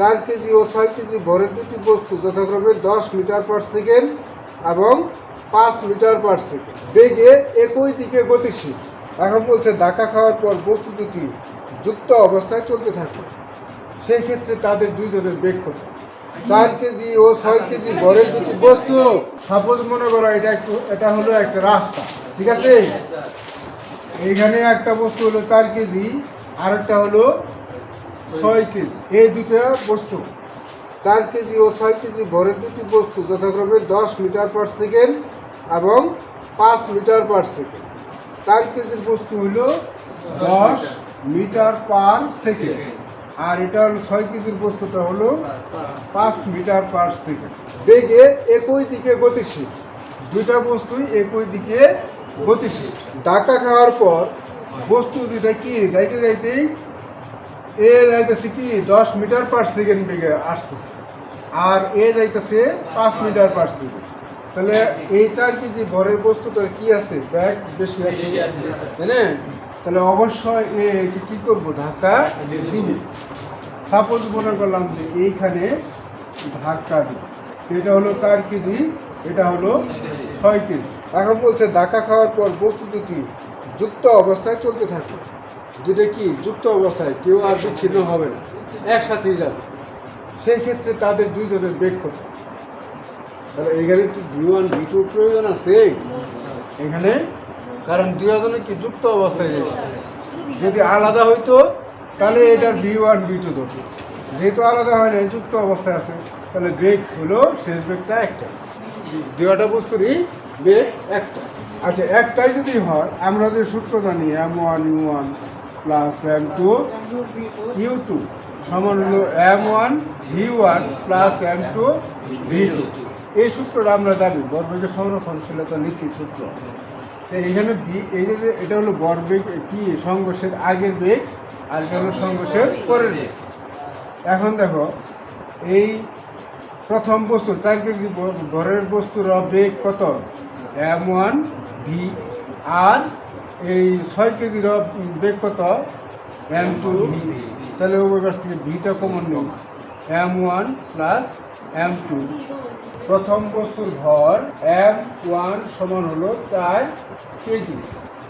চার কেজি ও ছয় কেজি ভরের দুটি বস্তু যথাক্রমে দশ মিটার পার সেকেন্ড এবং পাঁচ মিটার পার সেকেন্ড। বেগে একই দিকে গতিশীল। এখন বলছে, ধাক্কা খাওয়ার পর বস্তু দুটি যুক্ত অবস্থায় চলতে থাকে। সেই ক্ষেত্রে তাদের দুইজনের বেগ কত? চার কেজি ও ছয় কেজি ভরের দুটি বস্তু। সাপোজ মনে করো, এটা একটু, এটা হলো একটা রাস্তা, ঠিক আছে? এইখানে একটা বস্তু হলো চার কেজি, আরেকটা হলো ছয় কেজি। এই দুটো বস্তু, চার কেজি ও ছয় কেজি ভরের দুটি বস্তু যথাক্রমে দশ মিটার পার সেকেন্ড এবং পাঁচ মিটার পার সেকেন্ড। চার কেজির বস্তু হলো দশ মিটার পার সেকেন্ড। আর এটা হলো ছয় কেজির বস্তুটা হলো পাঁচ মিটার পার সেকেন্ড। বেগে একই দিকে গতিশীল। দুইটা বস্তুই একই দিকে গতিশীল। ধাক্কা খাওয়ার পর বস্তু দুইটা কি? যাইতে যাইতেই এ যাইতেছে কি দশ মিটার পার সেকেন্ড বেগে আসতেছে। আর এ যাইতেছে পাঁচ মিটার পার সেকেন্ড তাহলে এই চার কেজি ভরের বস্তুটার কি আছে? ব্যাগ বেশি আছে। তাই না? তাহলে অবশ্যই এ কি কি করব? ধাক্কা দিবে। সাপোজ মনে করলাম যে এইখানে ধাক্কা দিবে। এটা হলো চার কেজি এটা হলো ছয় কেজি। এখন বলছে ধাক্কা খাওয়ার পর বস্তু দুটি যুক্ত অবস্থায় চলতে থাকে। দুটো কি যুক্ত অবস্থায়, কেউ আর বিচ্ছিন্ন হবে না, একসাথেই যাবে। সেই ক্ষেত্রে তাদের দুইজনের বেগ কত? তাহলে এখানে কি ভি ওয়ান ভি টুর প্রয়োজন আছে? এখানে? কারণ দুজনে কি যুক্ত অবস্থায় যাচ্ছে যদি আলাদা হইতো, তাহলে এটার ভি ওয়ান ভি টু ধরতো। যেহেতু আলাদা হয় না যুক্ত অবস্থায় আছে, তাহলে বেগ হলো শেষ বেগটা একটা। দুটা বস্তুরই বেগ একটা। আচ্ছা একটাই যদি হয়, আমরা যে সূত্র জানি M one U one plus M two U two সমান হলো M one V one plus M two V two এই সূত্রটা আমরা জানি বর্বেগের সংরক্ষণশীলতা নীতির সূত্র। তো এখানে বি এই যে, এটা হলো বর্বেগ কি, সংঘর্ষের আগের বেগ, আর এটা সংঘর্ষের পরের বেগ। এখন দেখো, এই প্রথম বস্তু, চার কেজি ভরের বস্তুর বেগ কত? এম ওয়ান ভি আর এই ছয় কেজির বেগ কত? এম টু ভি তাহলে ওই কাছ থেকে ভিটা কমন নেই M one plus M two প্রথম বস্তুর ভর এম ওয়ান সমান হলো চার কেজি।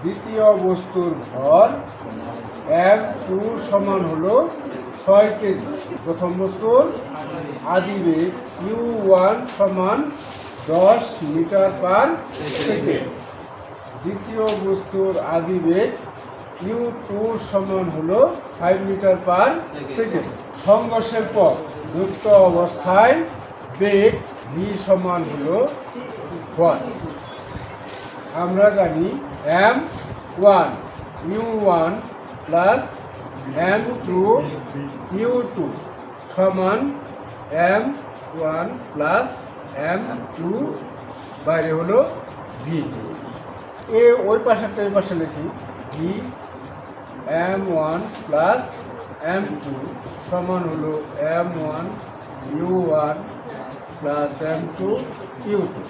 দ্বিতীয় বস্তুর ভর এম টু সমান হলো ছয় কেজি। প্রথম বস্তুর আদি বেগ ইউ ওয়ান সমান দশ মিটার পার সেকেন্ড। দ্বিতীয় বস্তুর আদি বেগ ইউ টু সমান হলো ফাইভ মিটার পার সেকেন্ড সংঘর্ষের পর যুক্ত অবস্থায় বেগ ভি সমান হলো ওয়ান আমরা জানি M one U one plus M two U two সমান M one plus M two বাইরে হলো ভি এ ওই পাশেরটা এই পাশে লিখি V M one plus M two সমান হলো M one U one plus M two U two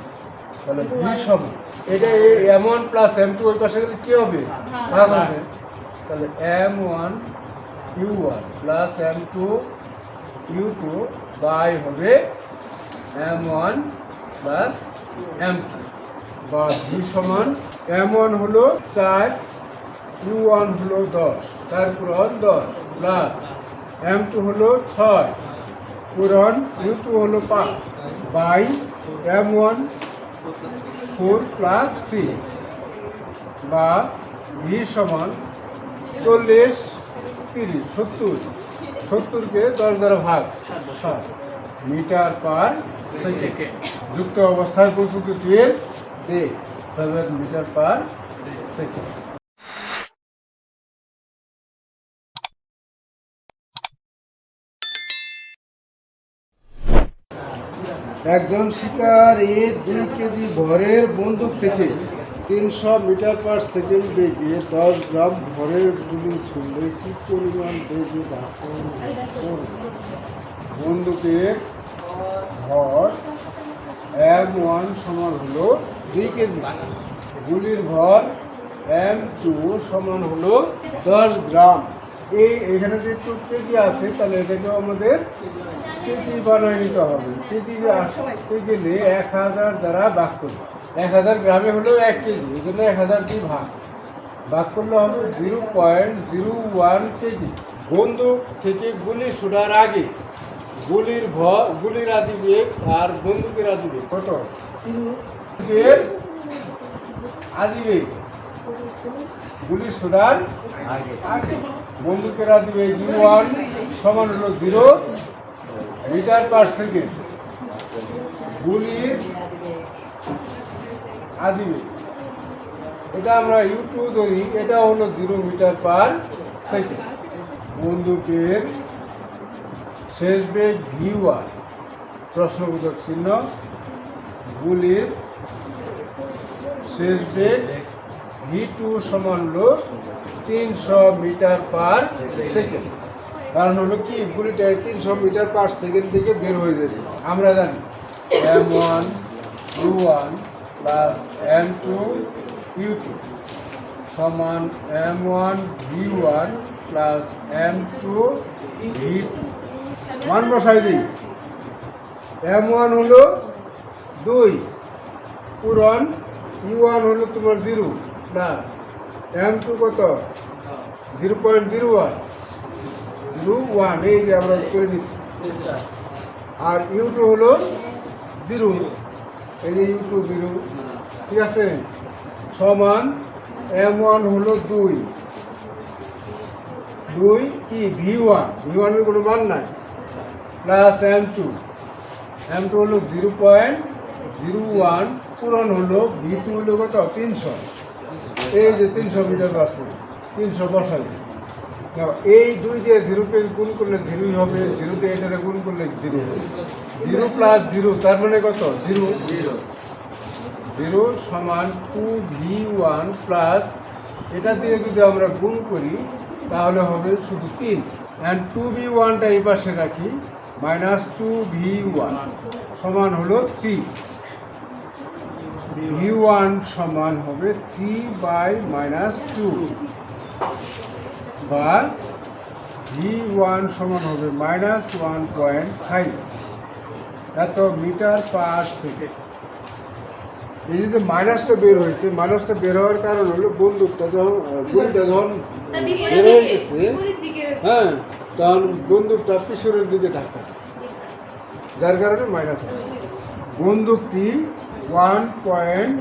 তাহলে ভি সমান। এটা M one plus M two ওই পাশে গেলে কী হবে? ভাগ হবে। তাহলে M one U one plus M two U two by হবে M one plus M two বা ভি সমান এম ওয়ান হলো চার ইউ ওয়ান হলো দশ চার পূরণ দশ, প্লাস এম টু হলো ছয়, পূরণ ইউ টু হলো পাঁচ, by M one four plus six, বা ভি সমান চল্লিশ, তিরিশ, সত্তর, সত্তরকে দশ দ্বারা ভাগ মিটার পার সেকেন্ড। যুক্ত অবস্থায় বস্তু বেগ সেভেন মিটার পার সেকেন্ড একজন শিকারী দুই কেজি ভরের বন্দুক থেকে তিনশো মিটার পার সেকেন্ড বেগে দশ গ্রাম ভরের গুলি ছুড়লে কি পরিমাণ বেগে ধাপন বন্দুকের ভর এম ওয়ান সমান হলো দুই কেজি। গুলির ভর এম টু সমান হলো দশ গ্রাম। এই এখানে যে যেহেতু কেজি আছে, তাহলে এটাকেও আমাদের কেজি বানিয়ে নিতে হবে। কেজি আসতে গেলে এক হাজার দ্বারা ভাগ করবে এক হাজার গ্রামে হলেও এক কেজি, এই জন্য এক হাজার দিয়ে ভাগ। ভাগ করলে হবে zero point zero one kg. বন্দুক থেকে গুলি ছোড়ার আগে গুলির ভ গুলির আদিবেগ আর বন্দুকের আদিবেগ কত? এর আদিবেগ। গুলি ছোড়ার আগে। বন্দুকের আদিবেগ ইউ ওয়ান সমান হলো জিরো মিটার পার সেকেন্ড। গুলির আদিবেগ। এটা আমরা ইউ টু ধরি, এটা হলো জিরো মিটার পার সেকেন্ড। বন্দুকের শেষ বেগ ভি ওয়ান প্রশ্নবোধক চিহ্ন, গুলির শেষ বেগ ভি টু সমান হলো তিনশো মিটার পার সেকেন্ড। কারণ হলো কি, গুলিটা তিনশো মিটার পার সেকেন্ড থেকে বের হয়ে যেতে। আমরা জানি M one U one plus M two U two সমান M one V one plus M two V two মান বসাই দিই। এম ওয়ান হলো দুই, পূরণ ইউ ওয়ান হলো তোমার জিরো, প্লাস এম টু কত? Zero point zero one. Zero one, এই যে আমরা করে নিচ্ছি। আর ইউ টু হলো জিরো। এই যে ইউ টু জিরো, ঠিক আছে? সমান এম ওয়ান হলো দুই। দুই কি? V one. ভি ওয়ানের কোনো মান নাই। Plus M two. M two হলো জিরো পয়েন্ট জিরো ওয়ান। পূরণ হলো ভি টু হলো কত? তিনশো। এই যে তিনশো মিটার পার্সেন্ট তিনশো বসাই। এই দুই দিয়ে জিরোকে গুণ করলে জিরোই হবে জিরো দিয়ে এটাকে গুণ করলে জিরো। জিরো প্লাস জিরো তার মানে কত? জিরো। জিরো। সমান টু ভি ওয়ান প্লাস এটা দিয়ে যদি আমরা গুণ করি তাহলে হবে শুধু তিন। অ্যান্ড টু ভি ওয়ানটা এই পাশে রাখি মাইনাস টু ভি ওয়ান সমান হলো থ্রি ভি ওয়ান সমান হবে থ্রি বাই মাইনাস টু বা ভি ওয়ান সমান হবে মাইনাস ওয়ান পয়েন্ট ফাইভ এত মিটার পার সেকেন্ড এই যে মাইনাসটা বের হয়েছে মাইনাসটা বের হওয়ার কারণ হলো বন্দুকটা যখন গুলিটা যখন বের হয়ে গেছে হ্যাঁ তখন বন্দুকটা পিছনের দিকে ধাক্কা যার কারণে মাইনাস আছে বন্দুকটি one point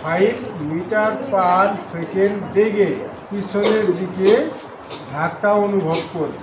five metre per second বেগে পিছনের দিকে ধাক্কা অনুভব করে।